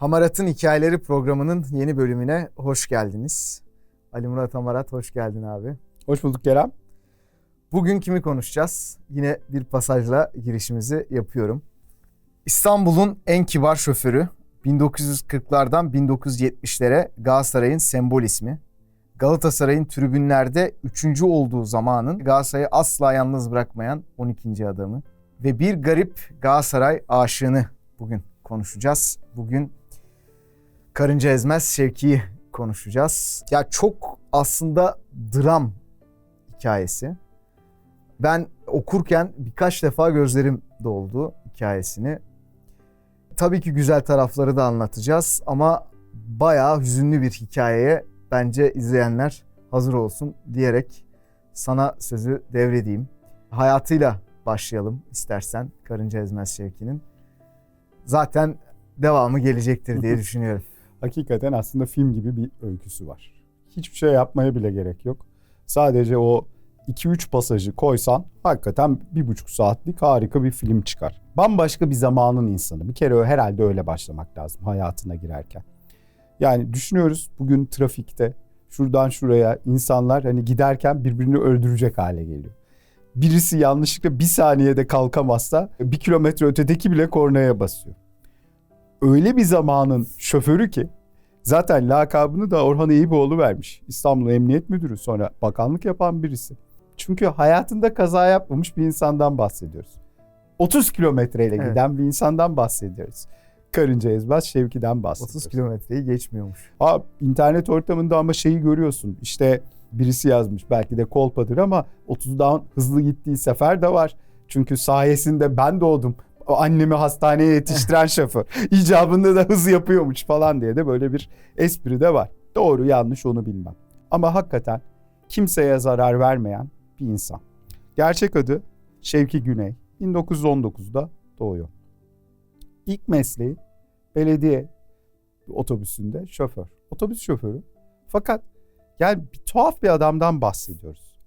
Hamarat'ın Hikayeleri programının yeni bölümüne hoş geldiniz. Ali Murat Hamarat hoş geldin abi. Hoş bulduk Kerem. Bugün kimi konuşacağız? Yine bir pasajla girişimizi yapıyorum. İstanbul'un en kibar şoförü 1940'lardan 1970'lere Galatasaray'ın sembol ismi. Galatasaray'ın tribünlerde üçüncü olduğu zamanın Galatasaray'ı asla yalnız bırakmayan 12. adamı. Ve bir garip Galatasaray aşığını bugün konuşacağız. Bugün Karınca Ezmez Şevki'yi konuşacağız. Ya çok aslında dram hikayesi. Ben okurken birkaç defa gözlerim doldu hikayesini. Tabii ki güzel tarafları da anlatacağız ama bayağı hüzünlü bir hikayeye bence izleyenler hazır olsun diyerek sana sözü devredeyim. Hayatıyla başlayalım istersen Karınca Ezmez Şevki'nin. Zaten devamı gelecektir diye düşünüyorum. Hakikaten aslında film gibi bir öyküsü var. Hiçbir şey yapmaya bile gerek yok. Sadece o 2-3 pasajı koysan hakikaten bir buçuk saatlik harika bir film çıkar. Bambaşka bir zamanın insanı. Bir kere herhalde öyle başlamak lazım hayatına girerken. Yani düşünüyoruz bugün trafikte şuradan şuraya insanlar hani giderken birbirini öldürecek hale geliyor. Birisi yanlışlıkla bir saniyede kalkamazsa bir kilometre ötedeki bile kornaya basıyor. Öyle bir zamanın şoförü ki zaten lakabını da Orhan Eyüboğlu vermiş. İstanbul Emniyet Müdürü sonra bakanlık yapan birisi. Çünkü hayatında kaza yapmamış bir insandan bahsediyoruz. 30 kilometreyle Evet. giden bir insandan bahsediyoruz. Karınca Ezmez Şevki'den bahsediyoruz. 30 kilometreyi geçmiyormuş. Ha, internet ortamında ama şeyi görüyorsun. İşte birisi yazmış belki de kolpadır ama 30'dan hızlı gittiği sefer de var. Çünkü sayesinde ben doğdum. O annemi hastaneye yetiştiren şoför. İcabında da hız yapıyormuş falan diye de böyle bir espri de var. Doğru yanlış onu bilmem. Ama hakikaten kimseye zarar vermeyen bir insan. Gerçek adı Şevki Güney. 1919'da doğuyor. İlk mesleği belediye otobüsünde şoför. Otobüs şoförü. Fakat yani bir tuhaf bir adamdan bahsediyoruz.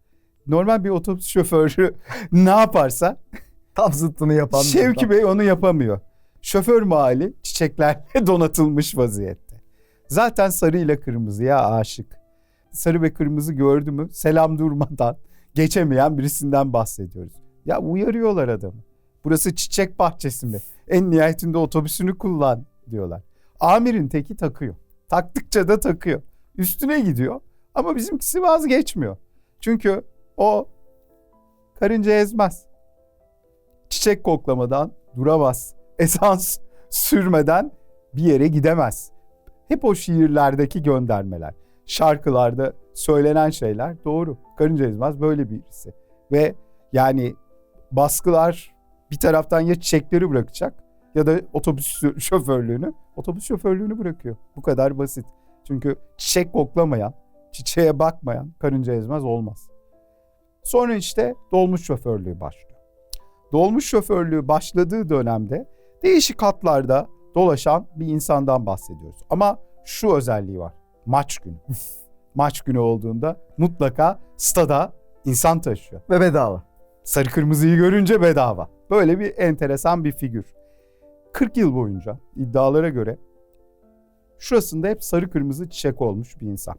Normal bir otobüs şoförü ne yaparsa Tam zıttını yapan Şevki. Bey onu yapamıyor. Şoför mahalli çiçeklerle donatılmış vaziyette. Zaten sarı ile kırmızıya aşık. Sarı ve kırmızı gördü mü selam durmadan geçemeyen birisinden bahsediyoruz. Ya uyarıyorlar adamı. Burası çiçek bahçesi mi? En nihayetinde otobüsünü kullan diyorlar. Amirin teki takıyor. Taktıkça da takıyor. Üstüne gidiyor ama bizimkisi vazgeçmiyor. Çünkü o karınca ezmez çiçek koklamadan duramaz. Esans sürmeden bir yere gidemez. Hep o şiirlerdeki göndermeler, şarkılarda söylenen şeyler doğru. Karınca Ezmez böyle birisi. Ve yani baskılar bir taraftan ya çiçekleri bırakacak ya da otobüs şoförlüğünü, otobüs şoförlüğünü bırakıyor. Bu kadar basit. Çünkü çiçek koklamayan, çiçeğe bakmayan karınca ezmez olmaz. Sonra işte dolmuş şoförlüğü başlıyor dolmuş şoförlüğü başladığı dönemde değişik hatlarda dolaşan bir insandan bahsediyoruz. Ama şu özelliği var. Maç günü. Maç günü olduğunda mutlaka stada insan taşıyor. Ve bedava. Sarı kırmızıyı görünce bedava. Böyle bir enteresan bir figür. 40 yıl boyunca iddialara göre şurasında hep sarı kırmızı çiçek olmuş bir insan.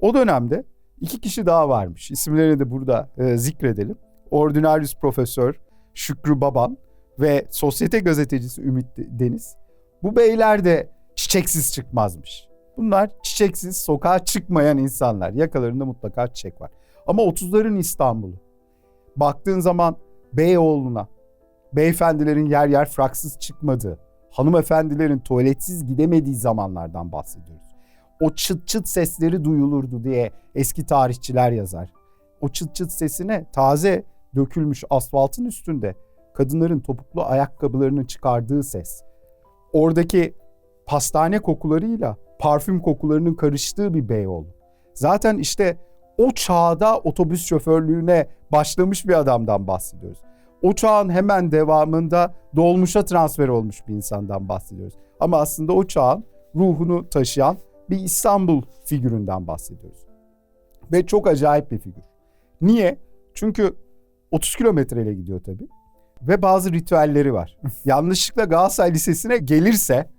O dönemde iki kişi daha varmış. İsimlerini de burada e, zikredelim. Ordinarius Profesör Şükrü Baban ve sosyete gazetecisi Ümit Deniz. Bu beyler de çiçeksiz çıkmazmış. Bunlar çiçeksiz sokağa çıkmayan insanlar. Yakalarında mutlaka çiçek var. Ama 30'ların İstanbul'u. Baktığın zaman Beyoğlu'na, beyefendilerin yer yer fraksız çıkmadığı, hanımefendilerin tuvaletsiz gidemediği zamanlardan bahsediyoruz. O çıt çıt sesleri duyulurdu diye eski tarihçiler yazar. O çıt çıt sesine taze dökülmüş asfaltın üstünde kadınların topuklu ayakkabılarını çıkardığı ses. Oradaki pastane kokularıyla parfüm kokularının karıştığı bir Beyoğlu. Zaten işte o çağda otobüs şoförlüğüne başlamış bir adamdan bahsediyoruz. O çağın hemen devamında dolmuşa transfer olmuş bir insandan bahsediyoruz. Ama aslında o çağın ruhunu taşıyan bir İstanbul figüründen bahsediyoruz. Ve çok acayip bir figür. Niye? Çünkü 30 kilometreyle gidiyor tabii. Ve bazı ritüelleri var. Yanlışlıkla Galatasaray Lisesi'ne gelirse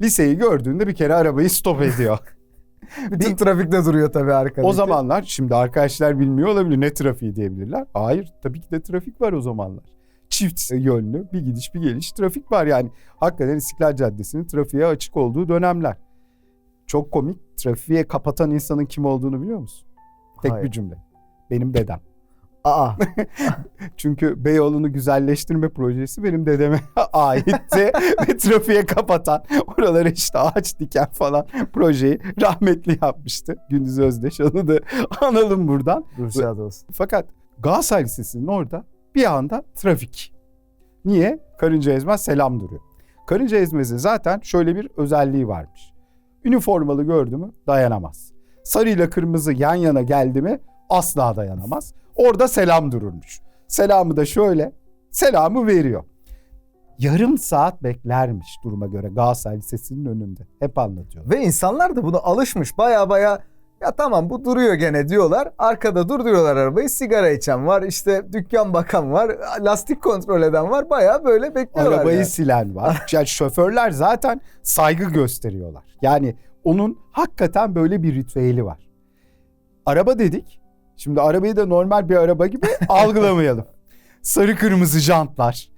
liseyi gördüğünde bir kere arabayı stop ediyor. Bütün trafikte duruyor tabii arkada. o zamanlar şimdi arkadaşlar bilmiyor olabilir ne trafiği diyebilirler. Hayır tabii ki de trafik var o zamanlar. Çift yönlü bir gidiş bir geliş trafik var yani. Hakikaten İstiklal Caddesi'nin trafiğe açık olduğu dönemler. Çok komik trafiğe kapatan insanın kim olduğunu biliyor musun? Tek Hayır. bir cümle. Benim dedem. Aa, Çünkü Beyoğlu'nu güzelleştirme projesi benim dedeme aitti. Ve trafiğe kapatan, oralara işte ağaç diken falan projeyi rahmetli yapmıştı. Gündüz Özdeş onu da analım buradan. dur şad olsun. Fakat Galatasaray Lisesi'nin orada bir anda trafik. Niye? Karınca ezmez selam duruyor. Karınca ezmezi zaten şöyle bir özelliği varmış. Üniformalı gördü mü dayanamaz. Sarıyla kırmızı yan yana geldi mi asla dayanamaz. Orada selam dururmuş. Selamı da şöyle selamı veriyor. Yarım saat beklermiş duruma göre Galatasaray Lisesi'nin önünde. Hep anlatıyor. Ve insanlar da buna alışmış. Baya baya ya tamam bu duruyor gene diyorlar. Arkada durduruyorlar arabayı. Sigara içen var. işte dükkan bakan var. Lastik kontrol eden var. Baya böyle bekliyorlar. Arabayı yani. silen var. Yani şoförler zaten saygı gösteriyorlar. Yani onun hakikaten böyle bir ritüeli var. Araba dedik. Şimdi arabayı da normal bir araba gibi algılamayalım. Sarı kırmızı jantlar.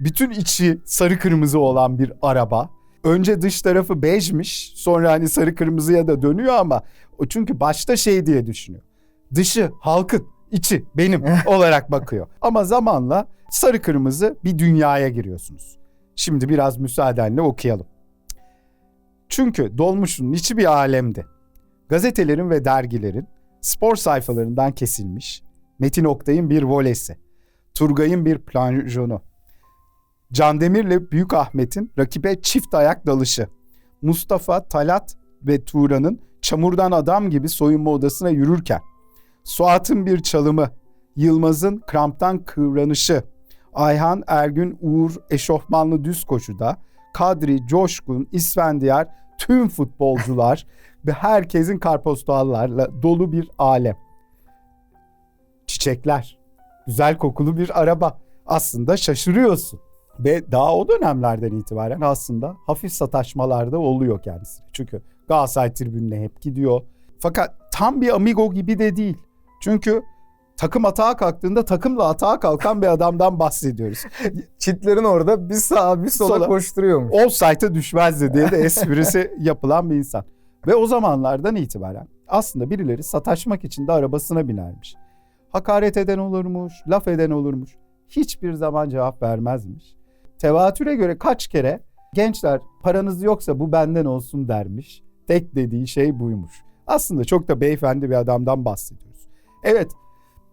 Bütün içi sarı kırmızı olan bir araba. Önce dış tarafı bejmiş. Sonra hani sarı kırmızıya da dönüyor ama o çünkü başta şey diye düşünüyor. Dışı halkın, içi benim olarak bakıyor. Ama zamanla sarı kırmızı bir dünyaya giriyorsunuz. Şimdi biraz müsaadenle okuyalım. Çünkü dolmuşun içi bir alemdi. Gazetelerin ve dergilerin spor sayfalarından kesilmiş, Metin Oktay'ın bir volesi, Turgay'ın bir plonjonu, Can Demir'le Büyük Ahmet'in rakibe çift ayak dalışı, Mustafa, Talat ve Tuğra'nın çamurdan adam gibi soyunma odasına yürürken, Suat'ın bir çalımı, Yılmaz'ın kramptan kıvranışı, Ayhan Ergün Uğur eşofmanlı düz koşuda, Kadri, Coşkun, İsfendiyar, tüm futbolcular ve herkesin karpostallarla dolu bir alem. Çiçekler, güzel kokulu bir araba. Aslında şaşırıyorsun. Ve daha o dönemlerden itibaren aslında hafif sataşmalarda oluyor kendisi. Çünkü Galatasaray tribününe hep gidiyor. Fakat tam bir amigo gibi de değil. Çünkü takım atağa kalktığında takımla atağa kalkan bir adamdan bahsediyoruz. Çitlerin orada bir sağa bir sola, Sola. koşturuyormuş. Offside'a düşmezdi diye de esprisi yapılan bir insan. Ve o zamanlardan itibaren aslında birileri sataşmak için de arabasına binermiş. Hakaret eden olurmuş, laf eden olurmuş. Hiçbir zaman cevap vermezmiş. Tevatüre göre kaç kere gençler paranız yoksa bu benden olsun dermiş. Tek dediği şey buymuş. Aslında çok da beyefendi bir adamdan bahsediyoruz. Evet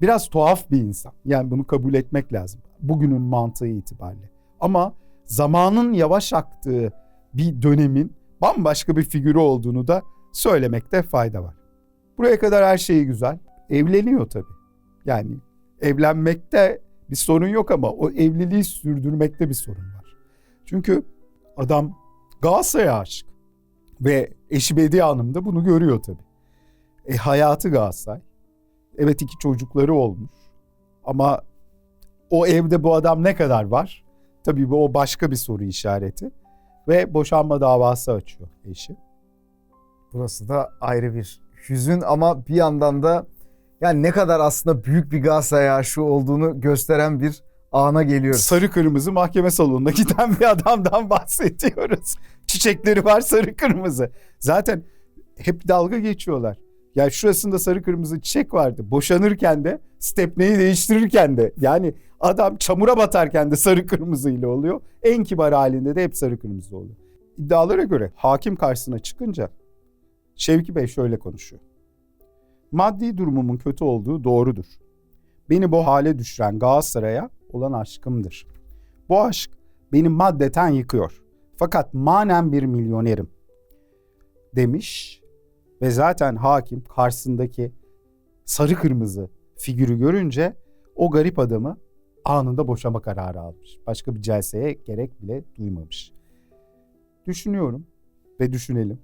biraz tuhaf bir insan. Yani bunu kabul etmek lazım. Bugünün mantığı itibariyle. Ama zamanın yavaş aktığı bir dönemin bambaşka bir figürü olduğunu da söylemekte fayda var. Buraya kadar her şeyi güzel. Evleniyor tabii. Yani evlenmekte bir sorun yok ama o evliliği sürdürmekte bir sorun var. Çünkü adam Galatasaray'a aşık. Ve eşi Bediye Hanım da bunu görüyor tabii. E, hayatı Galatasaray. Evet iki çocukları olmuş. Ama o evde bu adam ne kadar var? Tabii bu o başka bir soru işareti. Ve boşanma davası açıyor eşi. Burası da ayrı bir hüzün ama bir yandan da yani ne kadar aslında büyük bir Galatasaray aşığı olduğunu gösteren bir ana geliyoruz. Sarı kırmızı mahkeme salonuna giden bir adamdan bahsediyoruz. Çiçekleri var sarı kırmızı. Zaten hep dalga geçiyorlar. Ya şurasında sarı kırmızı çiçek vardı. Boşanırken de stepneyi değiştirirken de yani adam çamura batarken de sarı kırmızıyla oluyor. En kibar halinde de hep sarı kırmızı oluyor. İddialara göre hakim karşısına çıkınca Şevki Bey şöyle konuşuyor. Maddi durumumun kötü olduğu doğrudur. Beni bu hale düşüren Galatasaray'a olan aşkımdır. Bu aşk beni maddeten yıkıyor. Fakat manen bir milyonerim demiş ve zaten hakim karşısındaki sarı kırmızı figürü görünce o garip adamı anında boşama kararı almış. Başka bir celseye gerek bile duymamış. Düşünüyorum ve düşünelim.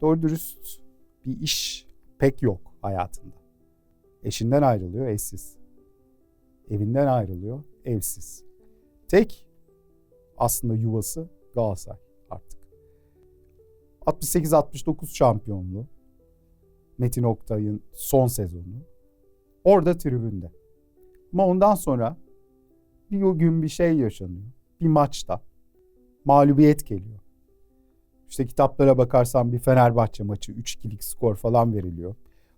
Doğru dürüst bir iş pek yok hayatında. Eşinden ayrılıyor eşsiz. Evinden ayrılıyor evsiz. Tek aslında yuvası Galatasaray. 68-69 şampiyonluğu. Metin Oktay'ın son sezonu. Orada tribünde. Ama ondan sonra bir o gün bir şey yaşanıyor. Bir maçta mağlubiyet geliyor. İşte kitaplara bakarsan bir Fenerbahçe maçı 3-2'lik skor falan veriliyor.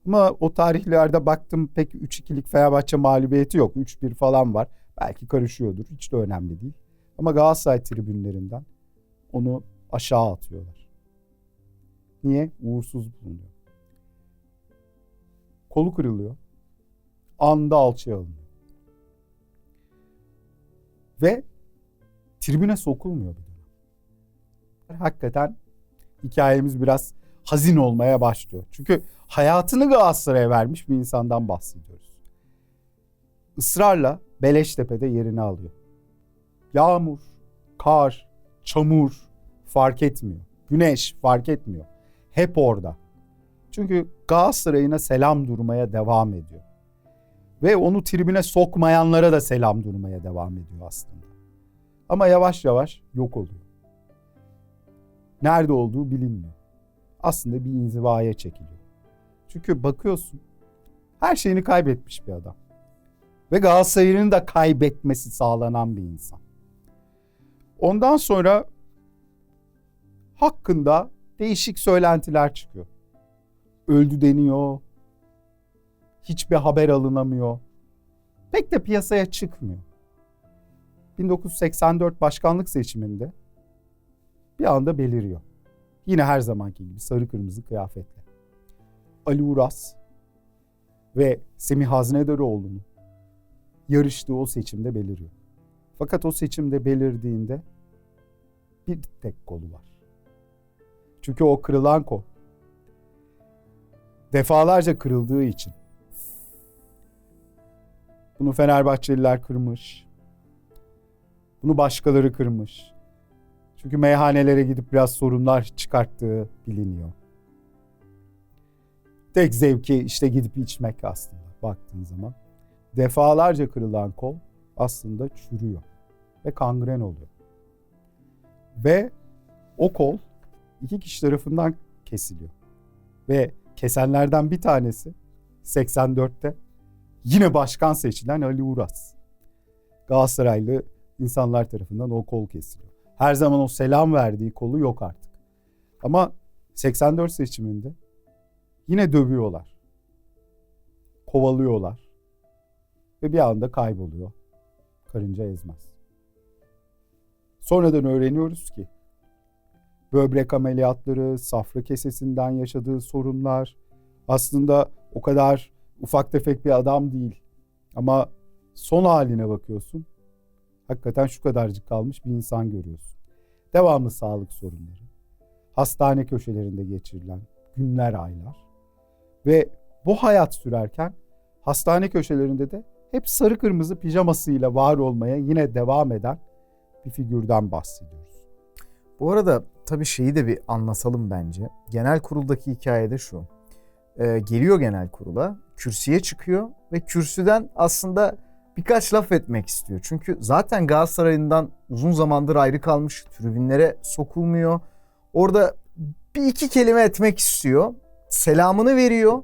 Ama o tarihlerde baktım pek 3-2'lik Fenerbahçe mağlubiyeti yok. 3-1 falan var. Belki karışıyordur. Hiç de önemli değil. Ama Galatasaray tribünlerinden onu aşağı atıyorlar. Niye? Uğursuz bulunuyor. Kolu kırılıyor. Anda alçıya alınıyor. Ve tribüne sokulmuyor bir dönem. Hakikaten hikayemiz biraz hazin olmaya başlıyor. Çünkü hayatını Galatasaray'a vermiş bir insandan bahsediyoruz. Israrla Beleştepe'de yerini alıyor. Yağmur, kar, çamur fark etmiyor. Güneş fark etmiyor. Hep orada. Çünkü Galatasaray'ına selam durmaya devam ediyor. Ve onu tribüne sokmayanlara da selam durmaya devam ediyor aslında. Ama yavaş yavaş yok oluyor. Nerede olduğu bilinmiyor. Aslında bir inzivaya çekiliyor. Çünkü bakıyorsun her şeyini kaybetmiş bir adam. Ve Galatasaray'ın da kaybetmesi sağlanan bir insan. Ondan sonra hakkında değişik söylentiler çıkıyor. Öldü deniyor. Hiçbir haber alınamıyor. Pek de piyasaya çıkmıyor. 1984 başkanlık seçiminde bir anda beliriyor. Yine her zamanki gibi sarı kırmızı kıyafetle. Ali Uras ve Semih Haznedaroğlu'nun yarıştığı o seçimde beliriyor. Fakat o seçimde belirdiğinde bir tek kolu var. Çünkü o kırılan kol defalarca kırıldığı için bunu Fenerbahçeliler kırmış. Bunu başkaları kırmış. Çünkü meyhanelere gidip biraz sorunlar çıkarttığı biliniyor. Tek zevki işte gidip içmek aslında baktığın zaman. Defalarca kırılan kol aslında çürüyor ve kangren oluyor. Ve o kol iki kişi tarafından kesiliyor. Ve kesenlerden bir tanesi 84'te yine başkan seçilen Ali Uras. Galatasaraylı insanlar tarafından o kol kesiliyor. Her zaman o selam verdiği kolu yok artık. Ama 84 seçiminde yine dövüyorlar. Kovalıyorlar. Ve bir anda kayboluyor. Karınca ezmez. Sonradan öğreniyoruz ki böbrek ameliyatları, safra kesesinden yaşadığı sorunlar aslında o kadar ufak tefek bir adam değil. Ama son haline bakıyorsun. Hakikaten şu kadarcık kalmış bir insan görüyorsun. Devamlı sağlık sorunları. Hastane köşelerinde geçirilen günler, aylar. Ve bu hayat sürerken hastane köşelerinde de hep sarı kırmızı pijamasıyla var olmaya yine devam eden bir figürden bahsediyoruz. Bu arada tabii şeyi de bir anlatalım bence. Genel kuruldaki hikayede şu. Ee, geliyor genel kurula, kürsüye çıkıyor ve kürsüden aslında birkaç laf etmek istiyor. Çünkü zaten Galatasaray'ından uzun zamandır ayrı kalmış, tribünlere sokulmuyor. Orada bir iki kelime etmek istiyor. Selamını veriyor.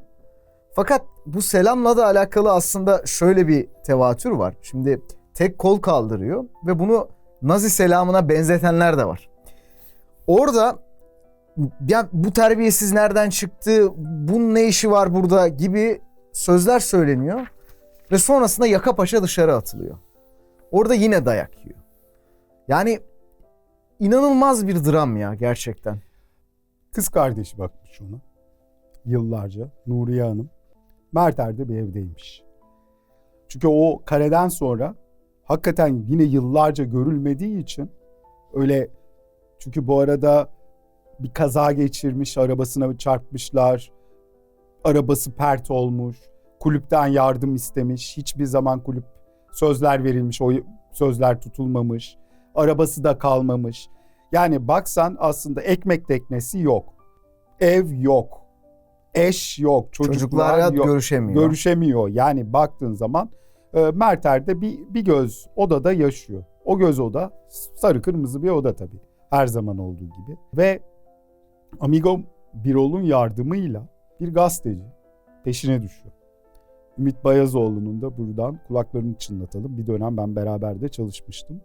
Fakat bu selamla da alakalı aslında şöyle bir tevatür var. Şimdi tek kol kaldırıyor ve bunu Nazi selamına benzetenler de var. Orada ya bu terbiyesiz nereden çıktı, bunun ne işi var burada gibi sözler söyleniyor. Ve sonrasında yaka paşa dışarı atılıyor. Orada yine dayak yiyor. Yani inanılmaz bir dram ya gerçekten. Kız kardeşi bakmış ona yıllarca Nuriye Hanım. Merter'de bir evdeymiş. Çünkü o kareden sonra hakikaten yine yıllarca görülmediği için öyle çünkü bu arada bir kaza geçirmiş, arabasına çarpmışlar. Arabası pert olmuş. Kulüpten yardım istemiş. Hiçbir zaman kulüp sözler verilmiş, o sözler tutulmamış. Arabası da kalmamış. Yani baksan aslında ekmek teknesi yok. Ev yok. Eş yok. Çocuklar, yok. görüşemiyor. Görüşemiyor. Yani baktığın zaman e, Merter'de bir, bir göz odada yaşıyor. O göz oda sarı kırmızı bir oda tabii. Her zaman olduğu gibi. Ve Amigo Birol'un yardımıyla bir gazeteci peşine düşüyor. Ümit Bayazoğlu'nun da buradan kulaklarını çınlatalım. Bir dönem ben beraber de çalışmıştım.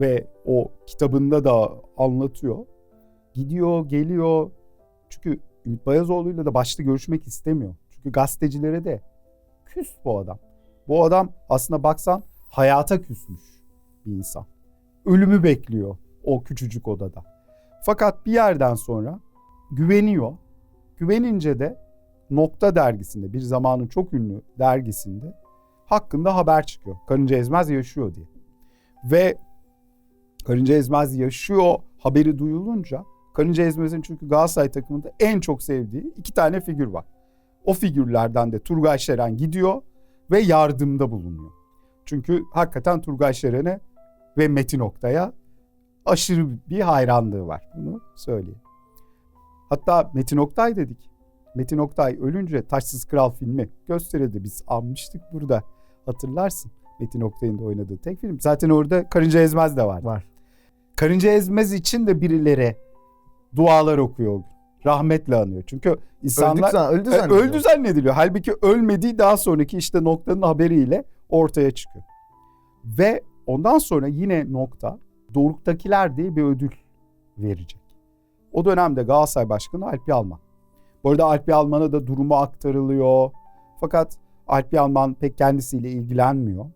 Ve o kitabında da anlatıyor. Gidiyor, geliyor. Çünkü Ümit Bayazoğlu'yla da başta görüşmek istemiyor. Çünkü gazetecilere de küs bu adam. Bu adam aslında baksan hayata küsmüş bir insan. Ölümü bekliyor o küçücük odada. Fakat bir yerden sonra güveniyor. Güvenince de Nokta dergisinde bir zamanın çok ünlü dergisinde hakkında haber çıkıyor. Karınca Ezmez yaşıyor diye. Ve Karınca Ezmez yaşıyor haberi duyulunca Karınca Ezmez'in çünkü Galatasaray takımında en çok sevdiği iki tane figür var. O figürlerden de Turgay Şeren gidiyor ve yardımda bulunuyor. Çünkü hakikaten Turgay Şeren'e ve Metin Oktay'a aşırı bir hayranlığı var. Bunu söyleyeyim. Hatta Metin Oktay dedik. Metin Oktay ölünce Taşsız Kral filmi gösterildi. Biz almıştık burada. Hatırlarsın. Metin Oktay'ın da oynadığı tek film. Zaten orada Karınca Ezmez de var. Var. Karınca Ezmez için de birileri dualar okuyor. Rahmetle anıyor. Çünkü insanlar zan- öldü zannediyor. öldü zannediliyor. Halbuki ölmediği daha sonraki işte noktanın haberiyle ortaya çıkıyor. Ve ondan sonra yine nokta Doruk'takiler diye bir ödül verecek. O dönemde Galatasaray Başkanı Alp Yalman. Bu arada Alp Yalman'a da durumu aktarılıyor. Fakat Alp Yalman pek kendisiyle ilgilenmiyor.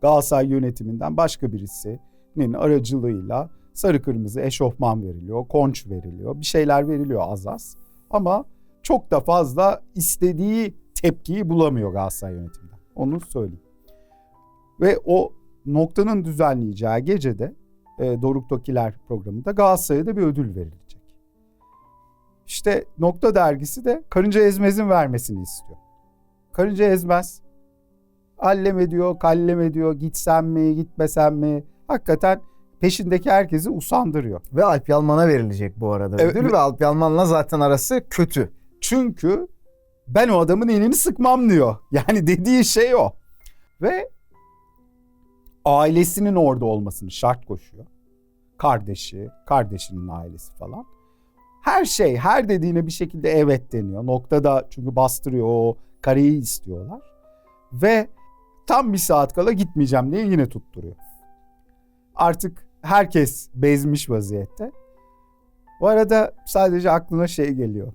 Galatasaray yönetiminden başka birisinin aracılığıyla sarı kırmızı eşofman veriliyor, konç veriliyor, bir şeyler veriliyor az az. Ama çok da fazla istediği tepkiyi bulamıyor Galatasaray yönetiminden. Onu söyleyeyim. Ve o noktanın düzenleyeceği gecede e, Doruk Tokiler programında Galatasaray'a da bir ödül verilecek. İşte Nokta dergisi de Karınca Ezmez'in vermesini istiyor. Karınca Ezmez allem ediyor, kallem ediyor, gitsem mi, gitmesem mi? Hakikaten peşindeki herkesi usandırıyor. Ve Alp Yalman'a verilecek bu arada Evet, ödül ve- ve Alp Yalman'la zaten arası kötü. Çünkü ben o adamın elini sıkmam diyor. Yani dediği şey o. Ve ailesinin orada olmasını şart koşuyor. Kardeşi, kardeşinin ailesi falan. Her şey, her dediğine bir şekilde evet deniyor. Noktada çünkü bastırıyor o kareyi istiyorlar. Ve tam bir saat kala gitmeyeceğim diye yine tutturuyor. Artık herkes bezmiş vaziyette. Bu arada sadece aklına şey geliyor.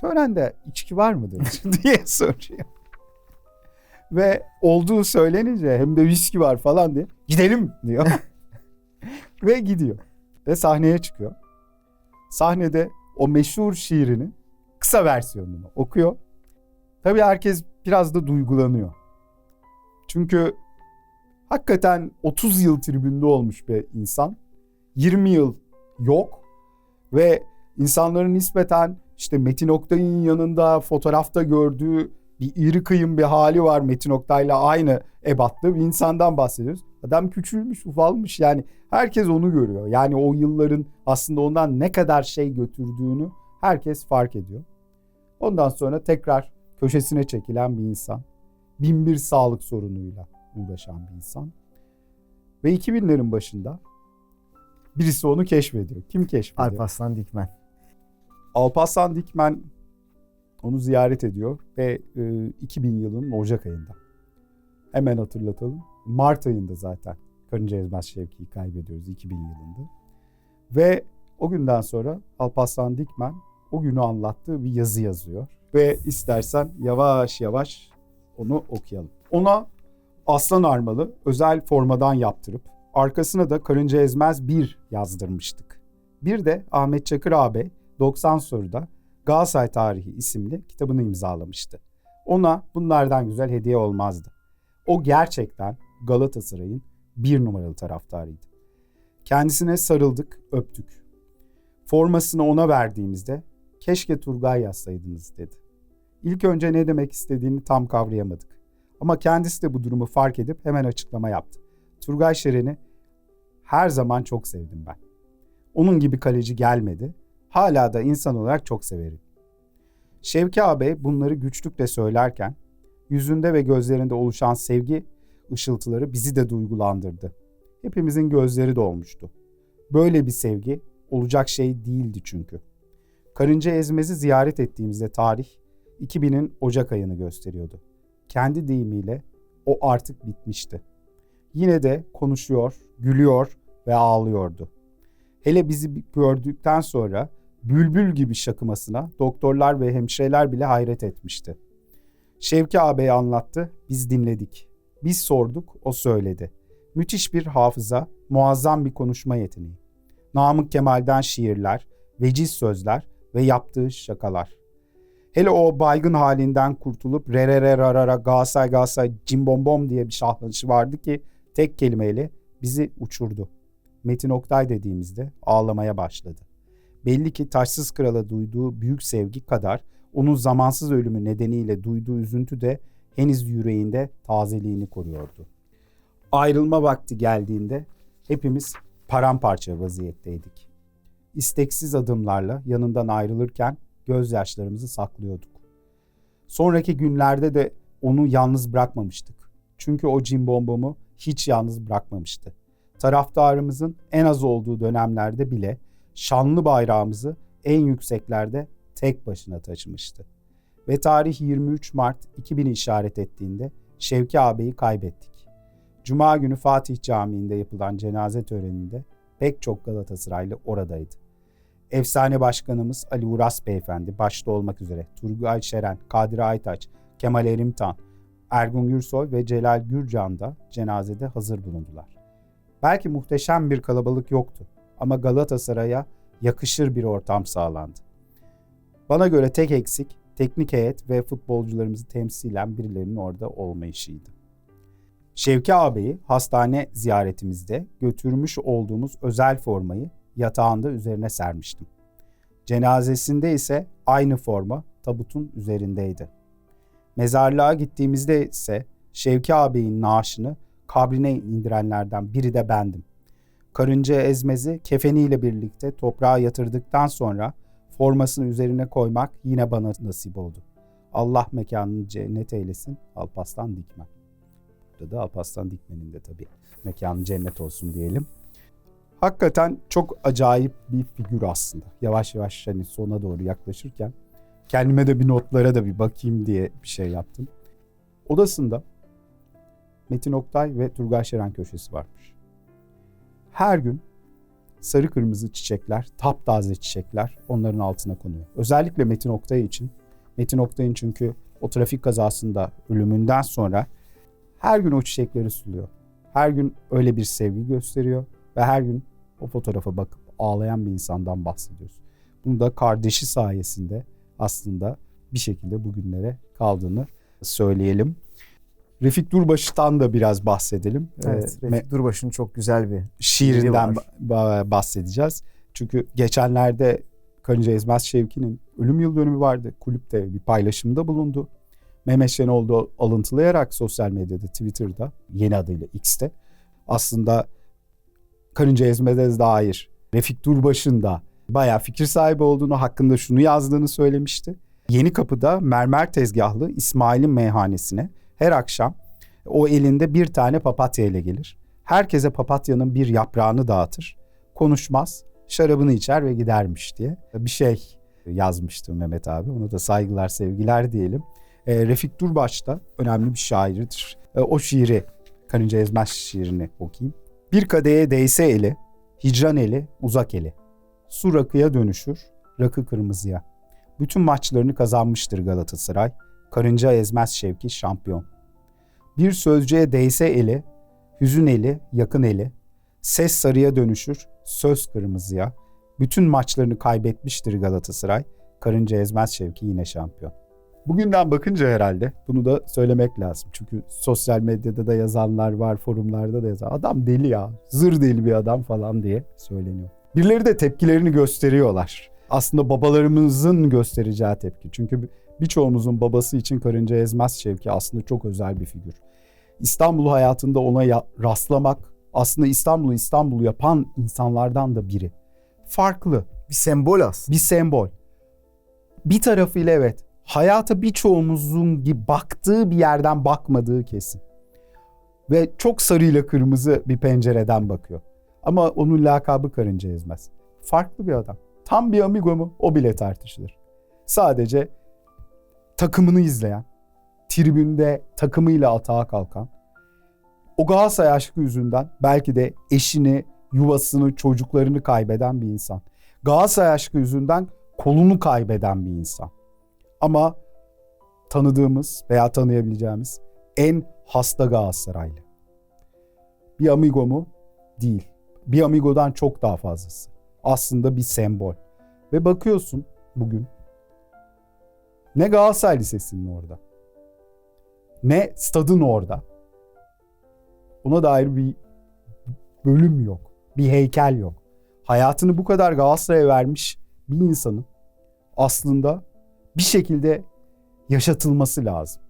Törende içki var mıdır diye soruyor. Ve olduğu söylenince hem de viski var falan diye gidelim diyor. Ve gidiyor. Ve sahneye çıkıyor. Sahnede o meşhur şiirinin kısa versiyonunu okuyor. Tabii herkes biraz da duygulanıyor. Çünkü hakikaten 30 yıl tribünde olmuş bir insan. 20 yıl yok ve insanların nispeten işte Metin Oktay'ın yanında fotoğrafta gördüğü bir iri kıyım bir hali var Metin Oktay'la aynı ebatlı bir insandan bahsediyoruz. Adam küçülmüş, ufalmış yani herkes onu görüyor. Yani o yılların aslında ondan ne kadar şey götürdüğünü herkes fark ediyor. Ondan sonra tekrar köşesine çekilen bir insan. Bin bir sağlık sorunuyla uğraşan bir insan. Ve 2000'lerin başında birisi onu keşfediyor. Kim keşfediyor? Alp Aslan Dikmen. Alparslan Dikmen onu ziyaret ediyor ve e, 2000 yılının Ocak ayında. Hemen hatırlatalım. Mart ayında zaten Karınca Ezmez Şevki'yi kaybediyoruz 2000 yılında. Ve o günden sonra Alparslan Dikmen o günü anlattığı bir yazı yazıyor. Ve istersen yavaş yavaş onu okuyalım. Ona aslan armalı özel formadan yaptırıp arkasına da Karınca Ezmez 1 yazdırmıştık. Bir de Ahmet Çakır ağabey 90 soruda Galatasaray Tarihi isimli kitabını imzalamıştı. Ona bunlardan güzel hediye olmazdı. O gerçekten Galatasaray'ın bir numaralı taraftarıydı. Kendisine sarıldık, öptük. Formasını ona verdiğimizde keşke Turgay yazsaydınız dedi. İlk önce ne demek istediğini tam kavrayamadık. Ama kendisi de bu durumu fark edip hemen açıklama yaptı. Turgay Şeren'i her zaman çok sevdim ben. Onun gibi kaleci gelmedi. Hala da insan olarak çok severim. Şevki ağabey bunları güçlükle söylerken yüzünde ve gözlerinde oluşan sevgi ışıltıları bizi de duygulandırdı. Hepimizin gözleri dolmuştu. Böyle bir sevgi olacak şey değildi çünkü. Karınca Ezmez'i ziyaret ettiğimizde tarih 2000'in Ocak ayını gösteriyordu. Kendi deyimiyle o artık bitmişti. Yine de konuşuyor, gülüyor ve ağlıyordu. Hele bizi gördükten sonra bülbül gibi şakımasına doktorlar ve hemşireler bile hayret etmişti. Şevki ağabey anlattı, biz dinledik. Biz sorduk, o söyledi. Müthiş bir hafıza, muazzam bir konuşma yeteneği. Namık Kemal'den şiirler, veciz sözler ve yaptığı şakalar. Hele o baygın halinden kurtulup re re re ra ra ra Galatasaray Galatasaray cimbombom diye bir şahlanışı vardı ki tek kelimeyle bizi uçurdu. Metin Oktay dediğimizde ağlamaya başladı. Belli ki Taşsız Kral'a duyduğu büyük sevgi kadar onun zamansız ölümü nedeniyle duyduğu üzüntü de henüz yüreğinde tazeliğini koruyordu. Ayrılma vakti geldiğinde hepimiz paramparça vaziyetteydik. İsteksiz adımlarla yanından ayrılırken gözyaşlarımızı saklıyorduk. Sonraki günlerde de onu yalnız bırakmamıştık. Çünkü o cimbombomu hiç yalnız bırakmamıştı. Taraftarımızın en az olduğu dönemlerde bile şanlı bayrağımızı en yükseklerde tek başına taşımıştı. Ve tarih 23 Mart 2000'i işaret ettiğinde Şevki ağabeyi kaybettik. Cuma günü Fatih Camii'nde yapılan cenaze töreninde pek çok Galatasaraylı oradaydı. Efsane başkanımız Ali Uras Beyefendi başta olmak üzere Turgay Şeren, Kadir Aytaç, Kemal Erimtan, Ergun Gürsoy ve Celal Gürcan da cenazede hazır bulundular. Belki muhteşem bir kalabalık yoktu ama Galatasaray'a yakışır bir ortam sağlandı. Bana göre tek eksik teknik heyet ve futbolcularımızı temsilen birilerinin orada olmayışıydı. Şevki ağabeyi hastane ziyaretimizde götürmüş olduğumuz özel formayı yatağında üzerine sermiştim. Cenazesinde ise aynı forma tabutun üzerindeydi. Mezarlığa gittiğimizde ise Şevki ağabeyin naaşını kabrine indirenlerden biri de bendim. Karınca ezmezi kefeniyle birlikte toprağa yatırdıktan sonra formasını üzerine koymak yine bana nasip oldu. Allah mekanını cennet eylesin Alpaslan Dikmen. Burada da Alpaslan Dikmen'in de tabii mekanı cennet olsun diyelim. Hakikaten çok acayip bir figür aslında. Yavaş yavaş hani sona doğru yaklaşırken kendime de bir notlara da bir bakayım diye bir şey yaptım. Odasında Metin Oktay ve Turgay Şeren köşesi varmış. Her gün sarı kırmızı çiçekler, taptaze çiçekler onların altına konuyor. Özellikle Metin Oktay için. Metin Oktay'ın çünkü o trafik kazasında ölümünden sonra her gün o çiçekleri suluyor. Her gün öyle bir sevgi gösteriyor ve her gün o fotoğrafa bakıp ağlayan bir insandan bahsediyoruz. Bunu da kardeşi sayesinde aslında bir şekilde bugünlere kaldığını söyleyelim. Refik Durbaş'tan da biraz bahsedelim. Evet, Ee, Refik Durbaş'ın çok güzel bir şiirinden var. ba- bahsedeceğiz. Çünkü geçenlerde Karınca Ezmez Şevki'nin ölüm yıl dönümü vardı. Kulüpte bir paylaşımda bulundu. Mehmet Şenoldu alıntılayarak sosyal medyada, Twitter'da, yeni adıyla X'te aslında Karınca Ezmez'e dair Refik Durbaş'ın da bayağı fikir sahibi olduğunu, hakkında şunu yazdığını söylemişti. Yeni Kapı'da mermer tezgahlı İsmail'in meyhanesine her akşam o elinde bir tane papatya ile gelir. Herkese papatyanın bir yaprağını dağıtır. Konuşmaz, şarabını içer ve gidermiş diye bir şey yazmıştı Mehmet abi. Ona da saygılar, sevgiler diyelim. E, Refik Durbaş da önemli bir şairdir. E, o şiiri, Karınca Ezmez şiirini okuyayım. Bir kadeye değse eli, hicran eli, uzak eli. Su rakıya dönüşür, rakı kırmızıya. Bütün maçlarını kazanmıştır Galatasaray. Karınca ezmez Şevki şampiyon. Bir sözcüğe değse eli, hüzün eli, yakın eli. Ses sarıya dönüşür, söz kırmızıya. Bütün maçlarını kaybetmiştir Galatasaray. Karınca ezmez Şevki yine şampiyon. Bugünden bakınca herhalde bunu da söylemek lazım. Çünkü sosyal medyada da yazanlar var, forumlarda da yazan. Adam deli ya, zır deli bir adam falan diye söyleniyor. Birileri de tepkilerini gösteriyorlar. Aslında babalarımızın göstereceği tepki. Çünkü birçoğumuzun babası için Karınca Ezmez Şevki aslında çok özel bir figür. İstanbul hayatında ona ya- rastlamak aslında İstanbul'u İstanbul yapan insanlardan da biri. Farklı, bir sembol aslında. bir sembol. Bir tarafıyla evet hayata birçoğumuzun baktığı bir yerden bakmadığı kesin. Ve çok sarıyla kırmızı bir pencereden bakıyor. Ama onun lakabı karınca ezmez. Farklı bir adam. Tam bir amigo mu? O bile tartışılır. Sadece takımını izleyen, tribünde takımıyla atağa kalkan, o Galatasaray aşkı yüzünden belki de eşini, yuvasını, çocuklarını kaybeden bir insan. Galatasaray aşkı yüzünden kolunu kaybeden bir insan. Ama tanıdığımız veya tanıyabileceğimiz en hasta Galatasaraylı. Bir amigo mu? Değil. Bir amigodan çok daha fazlası. Aslında bir sembol. Ve bakıyorsun bugün ne Galatasaray Lisesi'nin orada. Ne stadın orada. Ona dair bir bölüm yok. Bir heykel yok. Hayatını bu kadar Galatasaray'a vermiş bir insanın aslında bir şekilde yaşatılması lazım.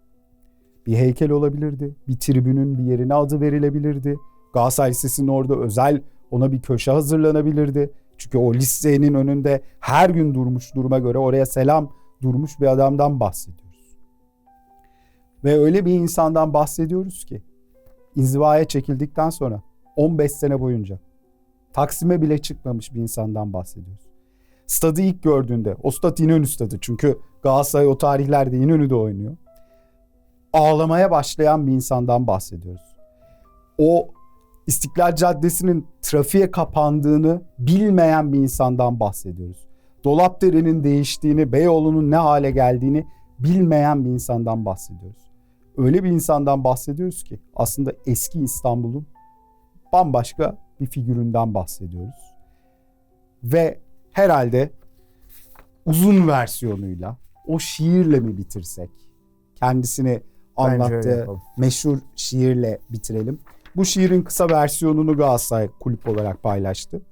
Bir heykel olabilirdi. Bir tribünün bir yerine adı verilebilirdi. Galatasaray Lisesi'nin orada özel ona bir köşe hazırlanabilirdi. Çünkü o lisenin önünde her gün durmuş duruma göre oraya selam durmuş bir adamdan bahsediyoruz. Ve öyle bir insandan bahsediyoruz ki inzivaya çekildikten sonra 15 sene boyunca Taksim'e bile çıkmamış bir insandan bahsediyoruz. Stadı ilk gördüğünde, o stat İnönü stadı çünkü Galatasaray o tarihlerde İnönü'de oynuyor. Ağlamaya başlayan bir insandan bahsediyoruz. O İstiklal Caddesi'nin trafiğe kapandığını bilmeyen bir insandan bahsediyoruz. Dolapdere'nin değiştiğini, Beyoğlu'nun ne hale geldiğini bilmeyen bir insandan bahsediyoruz. Öyle bir insandan bahsediyoruz ki aslında eski İstanbul'un bambaşka bir figüründen bahsediyoruz. Ve herhalde uzun versiyonuyla o şiirle mi bitirsek? Kendisini anlattığı meşhur şiirle bitirelim. Bu şiirin kısa versiyonunu Galatasaray kulüp olarak paylaştı.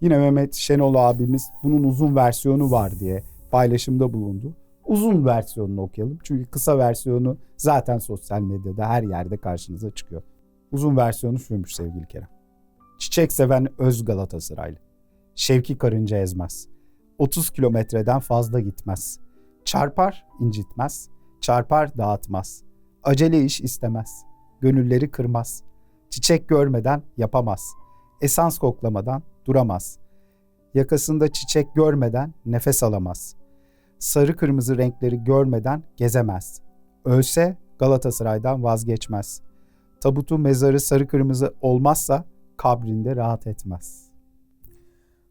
Yine Mehmet Şenol abimiz bunun uzun versiyonu var diye paylaşımda bulundu. Uzun versiyonunu okuyalım. Çünkü kısa versiyonu zaten sosyal medyada her yerde karşınıza çıkıyor. Uzun versiyonu şuymuş sevgili Kerem. Çiçek seven öz Galatasaraylı. Şevki karınca ezmez. 30 kilometreden fazla gitmez. Çarpar incitmez. Çarpar dağıtmaz. Acele iş istemez. Gönülleri kırmaz. Çiçek görmeden yapamaz. Esans koklamadan duramaz. Yakasında çiçek görmeden nefes alamaz. Sarı kırmızı renkleri görmeden gezemez. Ölse Galatasaray'dan vazgeçmez. Tabutu mezarı sarı kırmızı olmazsa kabrinde rahat etmez.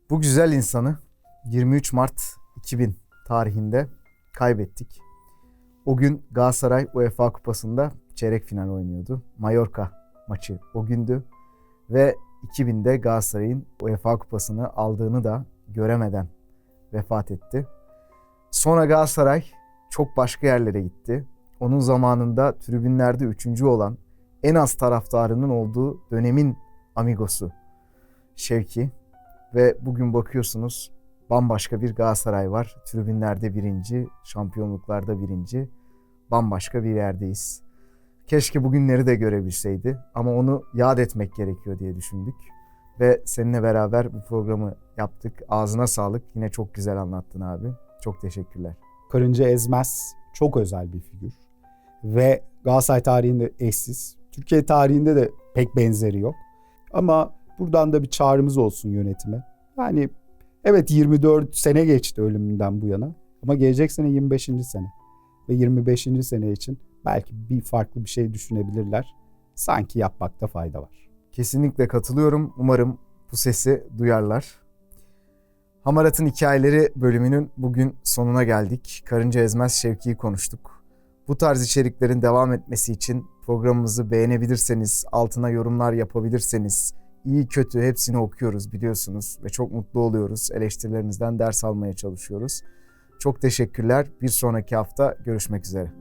Bu güzel insanı 23 Mart 2000 tarihinde kaybettik. O gün Galatasaray UEFA Kupası'nda çeyrek final oynuyordu. Mallorca maçı o gündü ve 2000'de Galatasaray'ın UEFA Kupası'nı aldığını da göremeden vefat etti. Sonra Galatasaray çok başka yerlere gitti. Onun zamanında tribünlerde üçüncü olan en az taraftarının olduğu dönemin amigosu Şevki ve bugün bakıyorsunuz bambaşka bir Galatasaray var. Tribünlerde birinci, şampiyonluklarda birinci. Bambaşka bir yerdeyiz. Keşke bugünleri de görebilseydi ama onu yad etmek gerekiyor diye düşündük. Ve seninle beraber bu programı yaptık. Ağzına sağlık. Yine çok güzel anlattın abi. Çok teşekkürler. Karınca Ezmez çok özel bir figür. Ve Galatasaray tarihinde eşsiz. Türkiye tarihinde de pek benzeri yok. Ama buradan da bir çağrımız olsun yönetime. Yani evet 24 sene geçti ölümünden bu yana. Ama gelecek sene 25. sene. Ve 25. sene için belki bir farklı bir şey düşünebilirler. Sanki yapmakta fayda var. Kesinlikle katılıyorum. Umarım bu sesi duyarlar. Hamarat'ın Hikayeleri bölümünün bugün sonuna geldik. Karınca Ezmez Şevki'yi konuştuk. Bu tarz içeriklerin devam etmesi için programımızı beğenebilirseniz, altına yorumlar yapabilirseniz, iyi kötü hepsini okuyoruz biliyorsunuz ve çok mutlu oluyoruz. Eleştirilerinizden ders almaya çalışıyoruz. Çok teşekkürler. Bir sonraki hafta görüşmek üzere.